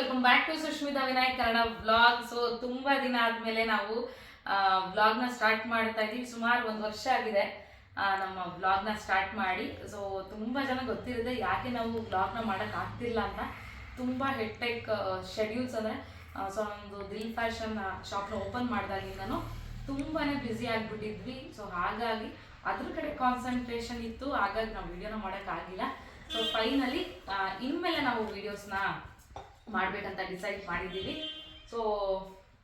Welcome back to Sushmita Vinayak Kannada vlog so ತುಂಬಾ ದಿನ ಆದ್ಮೇಲೆ ನಾವು ವ್ಲಾಗ್ನ ಸ್ಟಾರ್ಟ್ ಮಾಡ್ತಾ ಇದೀವಿ ಸುಮಾರು ಒಂದು ವರ್ಷ ಆಗಿದೆ ನಮ್ಮ ವ್ಲಾಗ್ನ ಸ್ಟಾರ್ಟ್ ಮಾಡಿ. ಸೊ ತುಂಬಾ ಜನ ಗೊತ್ತಿರುತ್ತೆ ಯಾಕೆ ನಾವು ವ್ಲಾಗ್ನ ಮಾಡಕ್ ಆಗ್ತಿಲ್ಲ ಅಂತ. ತುಂಬಾ ಹೆಟ್ಟೆಕ್ ಶೆಡ್ಯೂಲ್ಸ್ ಅಂದ್ರೆ ಸೊ ಒಂದು ದಿಲ್ ಫ್ಯಾಷನ್ ಶಾಪ್ನ ಓಪನ್ ಮಾಡಿದಾಗಿಂದನು ತುಂಬಾನೇ ಬ್ಯುಸಿ ಆಗಿಬಿಟ್ಟಿದ್ವಿ. ಸೊ ಹಾಗಾಗಿ ಅದ್ರ ಕಡೆ ಕಾನ್ಸಂಟ್ರೇಷನ್ ಇತ್ತು. ಹಾಗಾಗಿ ನಾವು ವಿಡಿಯೋನ ಮಾಡೋಕ್ಕಾಗಿಲ್ಲ ಸೊ ಫೈನಲಿ ಇನ್ಮೇಲೆ ನಾವು ವಿಡಿಯೋಸ್ನ ಮಾಡ್ಬೇಕಂತ ಡಿಸೈಡ್ ಮಾಡಿದ್ದೀವಿ. ಸೊ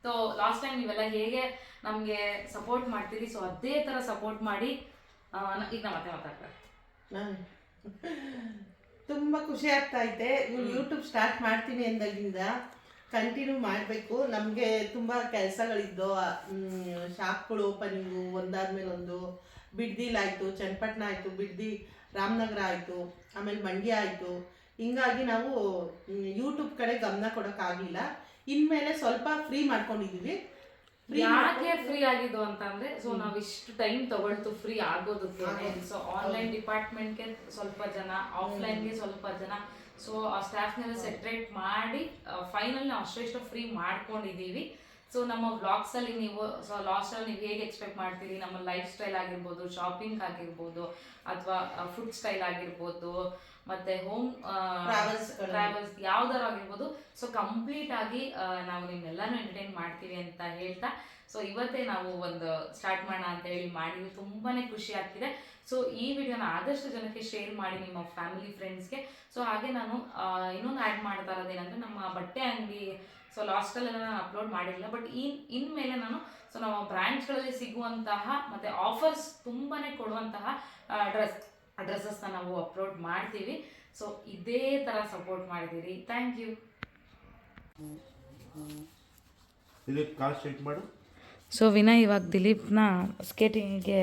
ಸೊ ಲಾಸ್ಟ್ ಟೈಮ್ ನೀವೆಲ್ಲ ಹೇಗೆ ನಮಗೆ ಸಪೋರ್ಟ್ ಮಾಡ್ತೀರಿ? ಸೊ ಅದೇ ಥರ ಸಪೋರ್ಟ್ ಮಾಡಿ ಈಗ ನಾ ಮತ್ತೆ ಮಾತಾಡ್ತಾರೆ ತುಂಬ ಖುಷಿ ಆಗ್ತಾ ಇದೆ. ನೀವು ಯೂಟ್ಯೂಬ್ ಸ್ಟಾರ್ಟ್ ಮಾಡ್ತೀನಿ ಅಂದಾಗಿಂದ ಕಂಟಿನ್ಯೂ ಮಾಡಬೇಕು. ನಮಗೆ ತುಂಬ ಕೆಲಸಗಳಿದ್ದು ಶಾಪ್ಗಳು ಓಪನಿಂಗು ಒಂದಾದ್ಮೇಲೆ ಒಂದು ಬಿಡ್ದಿಲಾಯಿತು ಚನ್ನಪಟ್ಟಣ ಆಯಿತು ಬಿಡ್ದಿ ರಾಮನಗರ ಆಯಿತು ಆಮೇಲೆ ಮಂಡ್ಯ ಆಯಿತು. ಹಿಂಗಾಗಿ ನಾವು ಯೂಟ್ಯೂಬ್ ಕಡೆ ಗಮನ ಕೊಡೋಕ್ಕಾಗಿಲ್ಲ ಇನ್ಮೇಲೆ ಸ್ವಲ್ಪ ಫ್ರೀ ಮಾಡ್ಕೊಂಡಿದ್ದೀವಿ ಫ್ರೀ ಯಾಕೆ ಫ್ರೀ ಆಗಿದ್ದು ಅಂತಂದ್ರೆ ಸೊ ನಾವ್ ಇಷ್ಟು ಟೈಮ್ ತಗೊಳ್ತು ಫ್ರೀ ಆಗೋದಕ್ಕೆ. ಸೊ ಆನ್ಲೈನ್ ಡಿಪಾರ್ಟ್ಮೆಂಟ್ಗೆ ಸ್ವಲ್ಪ ಜನ ಆಫ್ಲೈನ್ಗೆ ಸ್ವಲ್ಪ ಜನ. ಸೊ ಆ ಸ್ಟಾಫ್ನೆಲ್ಲ ಸೆಪ್ರೇಟ್ ಮಾಡಿ ಫೈನಲ್ ನಾವು ಅಷ್ಟು ಫ್ರೀ ಮಾಡ್ಕೊಂಡಿದೀವಿ. ಸೊ ನಮ್ಮ ವ್ಲಾಗ್ಸಲ್ಲಿ ನೀವು ಸೊ ಲಾಸ್ಟ್ ಅಲ್ಲಿ ನೀವು ಹೇಗೆ ಎಕ್ಸ್ಪೆಕ್ಟ್ ಮಾಡ್ತೀರಿ ನಮ್ಮ ಲೈಫ್ ಸ್ಟೈಲ್ ಆಗಿರ್ಬೋದು ಶಾಪಿಂಗ್ ಆಗಿರ್ಬೋದು ಅಥವಾ ಫುಡ್ ಸ್ಟೈಲ್ ಆಗಿರ್ಬೋದು ಮತ್ತೆ ಹೋಮ್ ಟ್ರಾವೆಲ್ಸ್. ಟ್ರಾವೆಲ್ಸ್ ಯಾವ್ದಾರು ಆಗಿರ್ಬೋದು ಸೊ ಕಂಪ್ಲೀಟ್ ಆಗಿ ನಾವು ನಿಮ್ಮೆಲ್ಲಾನು ಎಂಟರ್ಟೈನ್ ಮಾಡ್ತೀವಿ ಅಂತ ಹೇಳ್ತಾ ಸೊ ಇವತ್ತೇ ನಾವು ಒಂದು ಸ್ಟಾರ್ಟ್ ಮಾಡೋಣ ಅಂತ ಹೇಳಿ ಮಾಡಿದ್ವಿ ತುಂಬಾನೇ ಖುಷಿ ಆಗ್ತಿದೆ. ಸೊ ಈ ವಿಡಿಯೋನ ಆದಷ್ಟು ಜನಕ್ಕೆ ಶೇರ್ ಮಾಡಿ ನಿಮ್ಮ ಫ್ಯಾಮಿಲಿ ಫ್ರೆಂಡ್ಸ್ಗೆ ಸೊ ಹಾಗೆ ನಾನು ಇನ್ನೊಂದು ಆ್ಯಡ್ ಮಾಡ್ತಾ ಇರೋದೇನಂದ್ರೆ ನಮ್ಮ ಬಟ್ಟೆ ಅಂಗಡಿ ಸೊ ಲಾಸ್ಟಲ್ಲೆಲ್ಲ ನಾನು ಅಪ್ಲೋಡ್ ಮಾಡಿಲ್ಲ ಬಟ್ ಇನ್ ಇನ್ಮೇಲೆ ನಾನು ಸೊ ನಮ್ಮ ಬ್ರ್ಯಾಂಚ್ಗಳಲ್ಲಿ ಸಿಗುವಂತಹ ಮತ್ತೆ ಆಫರ್ಸ್ ತುಂಬಾನೇ ಕೊಡುವಂತಹ ಡ್ರೆಸ್ ಡ್ರೆಸ್ಸಸ್ನ ನಾವು ಅಪ್ಲೋಡ್ ಮಾಡ್ತೀವಿ. ಸೊ ಇದೇ ಥರ ಸಪೋರ್ಟ್ ಮಾಡಿದ್ದೀರಿ. ಥ್ಯಾಂಕ್ ಯು ಇದು ಕಾಸ್ಟ್ ಮಾಡು. ಸೊ ವಿನಯ್ ಇವಾಗ ದಿಲೀಪ್ನ ಸ್ಕೇಟಿಂಗ್ಗೆ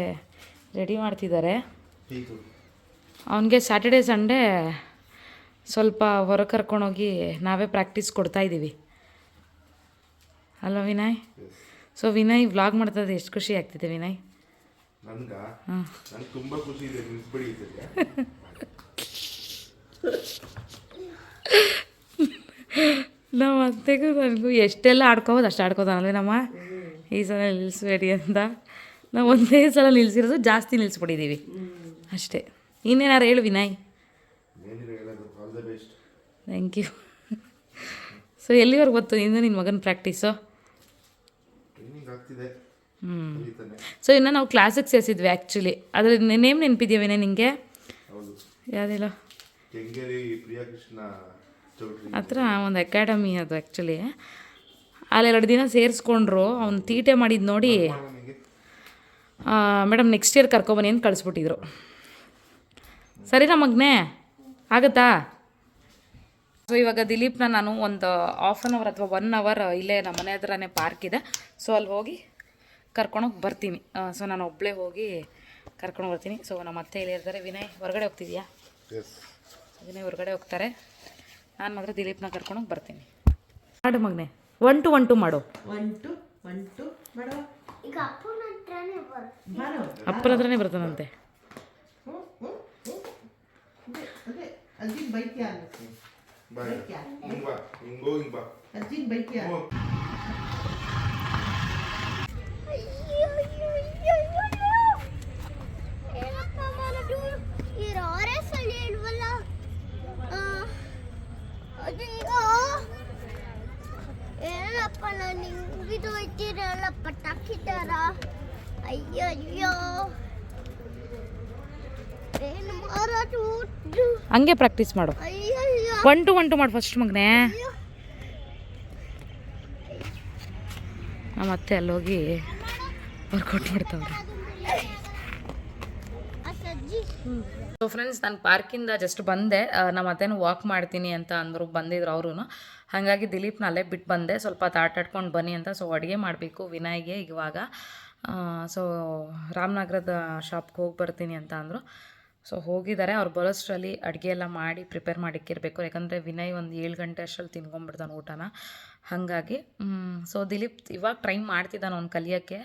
ರೆಡಿ ಮಾಡ್ತಿದ್ದಾರೆ. ಅವನಿಗೆ ಸ್ಯಾಟರ್ಡೆ ಸಂಡೇ ಸ್ವಲ್ಪ ಹೊರ ಕರ್ಕೊಂಡೋಗಿ ನಾವೇ ಪ್ರಾಕ್ಟೀಸ್ ಕೊಡ್ತಾ ಇದ್ದೀವಿ. ಅಲ್ವಾ ವಿನಯ್? ಸೊ ವಿನಯ್ ವ್ಲಾಗ್ ಮಾಡ್ತಾ ಇದ್ರೆ ಎಷ್ಟು ಖುಷಿ ಆಗ್ತಿದೆ ವಿನಯ್? ಹಾಂ. ತುಂಬಾ ಖುಷಿ ಇದೆ ನಮ್ಮ ಅತ್ತೆಗೂ ನನಗೂ ಎಷ್ಟೆಲ್ಲ ಆಡ್ಕೋಬೋದು ಅಷ್ಟು ಆಡ್ಕೋತಾನಲ್ವೇ ನಮ್ಮ? ಈ ಸಲ ನಿಲ್ಲಿಸ್ಬೇಡಿ ಅಂತ. ನಾವು ಒಂದೇ ಸಲ ನಿಲ್ಲಿಸಿರೋದು ಜಾಸ್ತಿ ನಿಲ್ಲಿಸ್ಬಿಟ್ಟಿದ್ದೀವಿ ಅಷ್ಟೇ. ಇನ್ನೇನಾರು ಹೇಳು ವಿನಯ್. ಏನಿಲ್ಲ ಹೇಳೋದು all the best thank you so ಎಲ್ಲಿವರೆಗೆ ಗೊತ್ತು ಇನ್ನು ನಿನ್ನ ಮಗನ ಪ್ರಾಕ್ಟೀಸು ಸೊ ಇನ್ನು ನಾವು ಕ್ಲಾಸಿಗೆ ಸೇರಿಸಿದ್ವಿ ಆ್ಯಕ್ಚುಲಿ ಅದ್ರ ನೇಮ್ ನೆನಪಿದೆಯಾ ನಿಮಗೆ ಯಾವುದಿಲ್ಲ? ಹತ್ರ ಒಂದು ಅಕಾಡೆಮಿ ಅದು ಆ್ಯಕ್ಚುಲಿ ಅಲ್ಲಿ ಎರಡು ದಿನ ಸೇರಿಸ್ಕೊಂಡ್ರು ಅವ್ನು ತೀಟೆ ಮಾಡಿದ್ದು ನೋಡಿ ಮೇಡಮ್ ನೆಕ್ಸ್ಟ್ ಇಯರ್ ಕರ್ಕೊಬನ್ನಿ ಅಂತ ಕಳಿಸ್ಬಿಟ್ಟಿದ್ರು. ಸರಿನಾ ಮಗ್ನೆ? ಆಗತ್ತಾ? ಸೊ ಇವಾಗ ದಿಲೀಪ್ನ ನಾನು ಒಂದು ಹಾಫ್ ಆನ್ ಅವರ್ ಅಥವಾ ಒನ್ ಅವರ್ ಇಲ್ಲೇ ನಮ್ಮ ಮನೆ ಹತ್ರನೇ ಪಾರ್ಕ್ ಇದೆ. ಸೊ ಅಲ್ಲಿ ಹೋಗಿ ಕರ್ಕೊಂಡೋಗಿ ಬರ್ತೀನಿ. ಸೊ ನಾನು ಒಬ್ಬಳೇ ಹೋಗಿ ಕರ್ಕೊಂಡು ಬರ್ತೀನಿ. ಸೊ ನಮ್ಮ ಅತ್ತೆ ಇಲ್ಲಿ ಇರ್ತಾರೆ. ವಿನಯ್ ಹೊರಗಡೆ ಹೋಗ್ತಿದ್ಯಾ? ವಿನಯ್ ಹೊರಗಡೆ ಹೋಗ್ತಾರೆ. ನಾನು ಮಾತ್ರ ದಿಲೀಪ್ನ ಕರ್ಕೊಂಡೋಗಿ ಬರ್ತೀನಿ. ಮಾಡು ಮಗನೆ. ಒನ್ ಟು ಒನ್ ಟು ಮಾಡು. ಒನ್ ಟು ಒನ್ ಟು ಮಾಡೋ. ಈಗ ಅಪ್ಪನ ಹತ್ರನೇ ಬರ್ತಾನಂತೆ ಅಜ್ಜಿಗೆ ಬಾಯ್ ಬೈತ್ಯಾ ಹಿಂಗ್ ಹಿಂಗೋ ಬಾ ಅಜ್ಜಿಗೆ ಹೋಗ್. ಏನಪ್ಪ ಮಾಡೋದು ಈ ಆರ್ಎಸ್ ಅಲ್ಲಿ ಇಲ್ವಲ್ಲ ಆ, ಅಯ್ಯೋ ಏನಪ್ಪ ಹಿಂಗಿದು ಇಟ್ಟಿರಲ್ಲ ಪಟಾಕಿ ತರ ಅಯ್ಯೋ ಅಯ್ಯೋ ಏನು ಮಾರೋದು ಉದ್ದು. ಹಂಗೆ ಪ್ರಾಕ್ಟೀಸ್ ಮಾಡು. ಅಯ್ಯೋ ಅಯ್ಯೋ ಒನ್ ಟು ಒನ್ ಟು ಮಾಡು ಫಸ್ಟ್ ಮಗನೇ. ಮತ್ತೆ ನಮ್ಮ ಅತ್ತೆ ಅಲ್ಲೋಗಿ ವರ್ಕೌಟ್ ಮಾಡ್ತಾವ್ರೆ. ಸೊ ಫ್ರೆಂಡ್ಸ್ ನಾನು ಪಾರ್ಕಿಂದ ಜಸ್ಟ್ ಬಂದೆ. ನಮ್ಮ ಅತ್ತೆನೂ ವಾಕ್ ಮಾಡ್ತೀನಿ ಅಂತ ಅಂದರು, ಬಂದಿದ್ರು ಅವರು ಹಾಗಾಗಿ ದಿಲೀಪ್ನ ಅಲ್ಲೇ ಬಿಟ್ಟು ಬಂದೆ. ಸ್ವಲ್ಪ ಹೊತ್ತು ಆಟಾಡ್ಕೊಂಡು ಬನ್ನಿ ಅಂತ. ಸೊ ಅಡುಗೆ ಮಾಡಬೇಕು ವಿನಯ್ಗೆ ಇವಾಗ. ಸೊ ರಾಮನಗರದ ಶಾಪ್ಗೆ ಹೋಗಿ ಬರ್ತೀನಿ ಅಂತ ಅಂದರು. ಸೊ ಹೋಗಿದ್ದಾರೆ ಅವ್ರು ಬರೋಷ್ಟರಲ್ಲಿ ಅಡುಗೆ ಎಲ್ಲ ಮಾಡಿ ಪ್ರಿಪೇರ್ ಮಾಡಿಕ್ಕಿರಬೇಕು. ಯಾಕಂದರೆ ವಿನಯ್ ಒಂದು ಏಳು ಗಂಟೆ ಅಷ್ಟರಲ್ಲಿ ತಿನ್ಕೊಂಡ್ಬಿಡ್ತಾನೆ ಊಟನ. ಹಾಗಾಗಿ ಸೊ ದಿಲೀಪ್ ಇವಾಗ ಟ್ರೈ ಮಾಡ್ತಿದ್ದಾನೆ ಅವ್ನು ಕಲಿಯೋಕ್ಕೆ.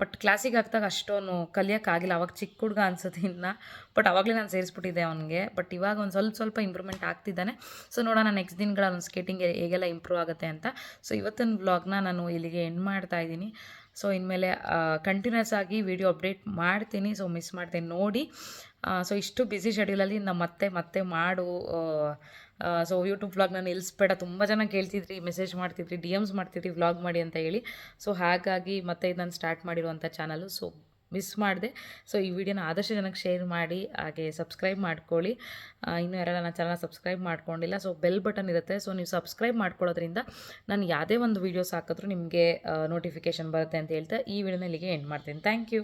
ಬಟ್ ಕ್ಲಾಸಿಗೆ ಹಾಕಿದಾಗ ಅಷ್ಟೊಂದು ಕಲಿಯೋಕ್ಕಾಗಿಲ್ಲ. ಅವಾಗ ಚಿಕ್ಕ ಹುಡುಗ ಅನ್ಸುತ್ತೆ ಇನ್ನು ಬಟ್ ಅವಾಗಲೇ ನಾನು ಸೇರಿಸ್ಬಿಟ್ಟಿದ್ದೆ ಅವನಿಗೆ. ಬಟ್ ಇವಾಗ ಒಂದು ಸ್ವಲ್ಪ ಸ್ವಲ್ಪ ಇಂಪ್ರೂವ್ಮೆಂಟ್ ಆಗ್ತಿದ್ದಾನೆ. ಸೊ ನೋಡೋಣ ನೆಕ್ಸ್ಟ್ ದಿನಗಳ ಅವ್ನು ಸ್ಕೇಟಿಂಗ್ ಹೇಗೆಲ್ಲ ಇಂಪ್ರೂವ್ ಆಗುತ್ತೆ ಅಂತ. ಸೊ ಇವತ್ತಿನ ಬ್ಲಾಗ್ನ ನಾನು ಇಲ್ಲಿಗೆ ಎಂಡ್ ಮಾಡ್ತಾ ಇದ್ದೀನಿ. ಸೊ ಇನ್ಮೇಲೆ ಕಂಟಿನ್ಯೂಸ್ ಆಗಿ ವಿಡಿಯೋ ಅಪ್ಡೇಟ್ ಮಾಡ್ತೀನಿ. ಸೊ ಮಿಸ್ ಮಾಡ್ತೀನಿ ನೋಡಿ. ಸೊ ಇಷ್ಟು ಬ್ಯುಸಿ ಶೆಡ್ಯೂಲಲ್ಲಿ ನಮ್ಮ ಮತ್ತೆ ಮತ್ತೆ ಮಾಡು. ಸೊ ಯೂಟ್ಯೂಬ್ ವ್ಲಾಗ್ ನಾನು ನಿಲ್ಲಿಸ್ಬೇಡ. ತುಂಬ ಜನ ಕೇಳ್ತಿದ್ರಿ ಮೆಸೇಜ್ ಮಾಡ್ತಿದ್ರಿ ಡಿ ಎಮ್ಸ್ ಮಾಡ್ತಿದ್ರಿ ವ್ಲಾಗ್ ಮಾಡಿ ಅಂತ ಹೇಳಿ. ಸೊ ಹಾಗಾಗಿ ಮತ್ತೆ ಇದನ್ನು ನಾನು ಸ್ಟಾರ್ಟ್ ಮಾಡಿರುವಂಥ ಚಾನಲು ಸೊ ಮಿಸ್ ಮಾಡಿದೆ. ಸೊ ಈ ವಿಡಿಯೋನ ಆದಷ್ಟು ಜನಕ್ಕೆ ಶೇರ್ ಮಾಡಿ, ಹಾಗೆ ಸಬ್ಸ್ಕ್ರೈಬ್ ಮಾಡ್ಕೊಳ್ಳಿ. ಇನ್ನೂ ಯಾರೆಲ್ಲ ನನ್ನ ಚಾನಲ್ ಸಬ್ಸ್ಕ್ರೈಬ್ ಮಾಡ್ಕೊಂಡಿಲ್ಲ ಸೊ ಬೆಲ್ ಬಟನ್ ಇರುತ್ತೆ. ಸೊ ನೀವು ಸಬ್ಸ್ಕ್ರೈಬ್ ಮಾಡ್ಕೊಳ್ಳೋದ್ರಿಂದ ನಾನು ಯಾವುದೇ ಒಂದು ವೀಡಿಯೋಸ್ ಹಾಕಿದ್ರೂ ನಿಮಗೆ ನೋಟಿಫಿಕೇಷನ್ ಬರುತ್ತೆ ಅಂತ ಹೇಳ್ತಾ ಈ ವಿಡಿಯೋನ ಇಲ್ಲಿಗೆ ಎಂಡ್ ಮಾಡ್ತೀನಿ. Thank you